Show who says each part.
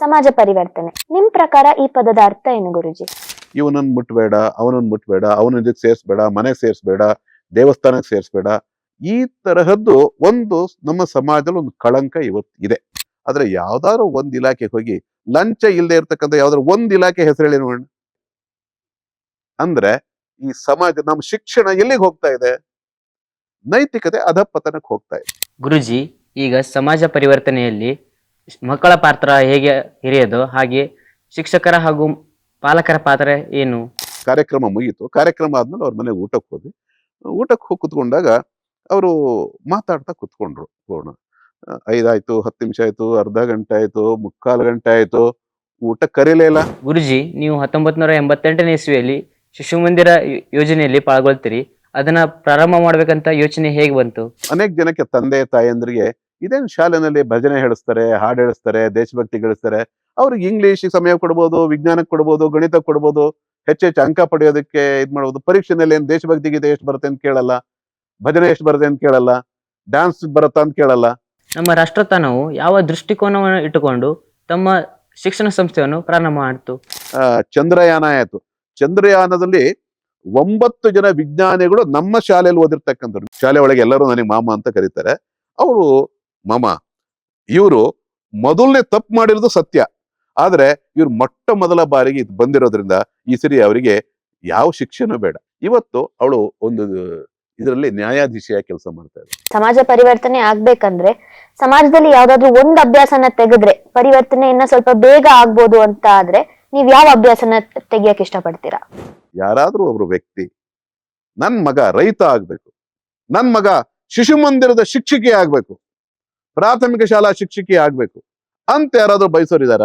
Speaker 1: ಸಮಾಜ ಪರಿವರ್ತನೆ. ನಿಮ್ ಪ್ರಕಾರ ಈ ಪದದ ಅರ್ಥ ಏನು ಗುರುಜಿ?
Speaker 2: ಇವನನ್ ಮುಟ್ಬೇಡ ಅವನನ್ನ ಮುಟ್ಬೇಡ ಅವನ ಇದಕ್ಕೆ ಸೇರಿಸ್ಬೇಡ ಮನೆಗೆ ಸೇರಿಸ್ಬೇಡ ದೇವಸ್ಥಾನಕ್ಕೆ ಸೇರಿಸ್ಬೇಡ. ಈ ತರಹದ್ದು ಒಂದು ನಮ್ಮ ಸಮಾಜದಲ್ಲಿ ಒಂದು ಕಳಂಕ ಇವತ್ತು ಇದೆ. ಆದ್ರೆ ಯಾವ್ದಾದ್ರು ಒಂದ್ ಇಲಾಖೆಗೆ ಹೋಗಿ ಲಂಚ ಇಲ್ಲದೆ ಇರ್ತಕ್ಕಂಥ ಯಾವ್ದಾದ್ರು ಒಂದ್ ಇಲಾಖೆ ಹೆಸರು ಹೇಳಿ ನೋಡೋಣ. ಅಂದ್ರೆ ಈ ಸಮಾಜ ನಮ್ಮ ಶಿಕ್ಷಣ ಎಲ್ಲಿಗೆ ಹೋಗ್ತಾ ಇದೆ? ನೈತಿಕತೆ ಅಧಪತನಕ್ಕೆ ಹೋಗ್ತಾ ಇದೆ.
Speaker 3: ಗುರುಜಿ ಈಗ ಸಮಾಜ ಪರಿವರ್ತನೆಯಲ್ಲಿ ಮಕ್ಕಳ ಪಾತ್ರ ಹೇಗೆ ಹಿರಿಯದು? ಹಾಗೆ ಶಿಕ್ಷಕರ ಹಾಗೂ ಪಾಲಕರ ಪಾತ್ರ ಏನು?
Speaker 2: ಕಾರ್ಯಕ್ರಮ ಮುಗಿಯಿತು. ಕಾರ್ಯಕ್ರಮ ಆದ್ಮೇಲೆ ಅವ್ರ ಮನೆಗೆ ಊಟಕ್ಕೆ ಹೋದ್ವಿ. ಊಟಕ್ಕೆ ಹೋಗಿ ಕುತ್ಕೊಂಡಾಗ ಅವರು ಮಾತಾಡ್ತಾ ಕುತ್ಕೊಂಡ್ರು ಪೂರ್ಣ. ಐದಾಯ್ತು ಹತ್ತು ನಿಮಿಷ ಆಯ್ತು ಅರ್ಧ ಗಂಟೆ ಆಯ್ತು ಮುಕ್ಕಾಲು ಗಂಟೆ ಆಯ್ತು. ಊಟ ಕರೀಲೇ ಇಲ್ಲ.
Speaker 3: ಗುರುಜಿ ನೀವು ಹತ್ತೊಂಬತ್ ನೂರ ಎಂಬತ್ತೆಂಟನೇ ಇಸ್ವಿಯಲ್ಲಿ ಶಿಶು ಮಂದಿರ ಯೋಜನೆಯಲ್ಲಿ ಪಾಲ್ಗೊಳ್ತೀರಿ. ಅದನ್ನ ಪ್ರಾರಂಭ ಮಾಡ್ಬೇಕಂತ ಯೋಚನೆ ಹೇಗೆ ಬಂತು?
Speaker 2: ಅನೇಕ ಜನಕ್ಕೆ ತಂದೆ ತಾಯಂದ್ರಿಗೆ ಇದೇನು ಶಾಲೆನಲ್ಲಿ ಭಜನೆ ಹೇಳಿಸ್ತಾರೆ ಹಾಡು ಹೇಳಿಸ್ತಾರೆ ದೇಶಭಕ್ತಿ ಗಳಿಸ್ತಾರೆ. ಅವ್ರಿಗೆ ಇಂಗ್ಲಿಷ್ ಸಮಯ ಕೊಡ್ಬೋದು ವಿಜ್ಞಾನಕ್ಕೆ ಕೊಡ್ಬೋದು ಗಣಿತ ಕೊಡ್ಬೋದು ಹೆಚ್ಚೆಚ್ಚು ಅಂಕ ಪಡೆಯೋದಕ್ಕೆ ಇದ್ ಮಾಡ್ಬೋದು. ಪರೀಕ್ಷೆನಲ್ಲಿ ಏನು ದೇಶಭಕ್ತಿ ಗೀತೆ ಎಷ್ಟು ಬರುತ್ತೆ ಅಂತ ಕೇಳಲ್ಲ ಭಜನೆ ಎಷ್ಟು ಬರುತ್ತೆ ಅಂತ ಕೇಳಲ್ಲ ಡ್ಯಾನ್ಸ್ ಬರುತ್ತಾ ಅಂತ ಕೇಳಲ್ಲ.
Speaker 3: ನಮ್ಮ ರಾಷ್ಟ್ರತನವು ಯಾವ ದೃಷ್ಟಿಕೋನವನ್ನು ಇಟ್ಟುಕೊಂಡು ತಮ್ಮ ಶಿಕ್ಷಣ ಸಂಸ್ಥೆಯನ್ನು ಪ್ರಾರಂಭ ಮಾಡಿತು?
Speaker 2: ಚಂದ್ರಯಾನ ಆಯಿತು. ಚಂದ್ರಯಾನದಲ್ಲಿ ಒಂಬತ್ತು ಜನ ವಿಜ್ಞಾನಿಗಳು ನಮ್ಮ ಶಾಲೆಯಲ್ಲಿ ಓದಿರ್ತಕ್ಕಂಥವ್ರು. ಶಾಲೆ ಒಳಗೆ ಎಲ್ಲರೂ ನನಗೆ ಮಾಮ ಅಂತ ಕರೀತಾರೆ. ಅವರು ಮಾಮ ಇವರು ಮೊದಲನೇ ತಪ್ಪು ಮಾಡಿರೋದು ಸತ್ಯ. ಆದ್ರೆ ಇವ್ರು ಮೊಟ್ಟ ಮೊದಲ ಬಾರಿಗೆ ಇದು ಬಂದಿರೋದ್ರಿಂದ ಈ ಸರಿ ಅವರಿಗೆ ಯಾವ ಶಿಕ್ಷೆನೂ ಬೇಡ. ಇವತ್ತು ಅವಳು ಒಂದು ಇದರಲ್ಲಿ ನ್ಯಾಯಾಧೀಶಿಯಾಗಿ ಕೆಲಸ ಮಾಡ್ತಾ ಇದ್ದಾರೆ
Speaker 1: ಸಮಾಜ ಪರಿವರ್ತನೆ ಆಗ್ಬೇಕಂದ್ರೆ ಸಮಾಜದಲ್ಲಿ ಯಾವ್ದಾದ್ರು ಒಂದ್ ಅಭ್ಯಾಸನ ತೆಗೆದ್ರೆ ಪರಿವರ್ತನೆ ಇನ್ನ ಸ್ವಲ್ಪ ಬೇಗ ಆಗ್ಬೋದು ಅಂತ ಆದ್ರೆ ನೀವ್ ಯಾವ ಅಭ್ಯಾಸನ ತೆಗಿಯಕ್ ಇಷ್ಟಪಡ್ತೀರಾ?
Speaker 2: ಯಾರಾದ್ರೂ ಒಬ್ರು ವ್ಯಕ್ತಿ ನನ್ ಮಗ ರೈತ ಆಗ್ಬೇಕು ನನ್ ಮಗ ಶಿಶು ಮಂದಿರದ ಶಿಕ್ಷಕಿ ಆಗ್ಬೇಕು ಪ್ರಾಥಮಿಕ ಶಾಲಾ ಶಿಕ್ಷಕಿ ಆಗ್ಬೇಕು. ಅಂತ ಯಾರಾದ್ರೂ ಬಯಸೋರಿದಾರ?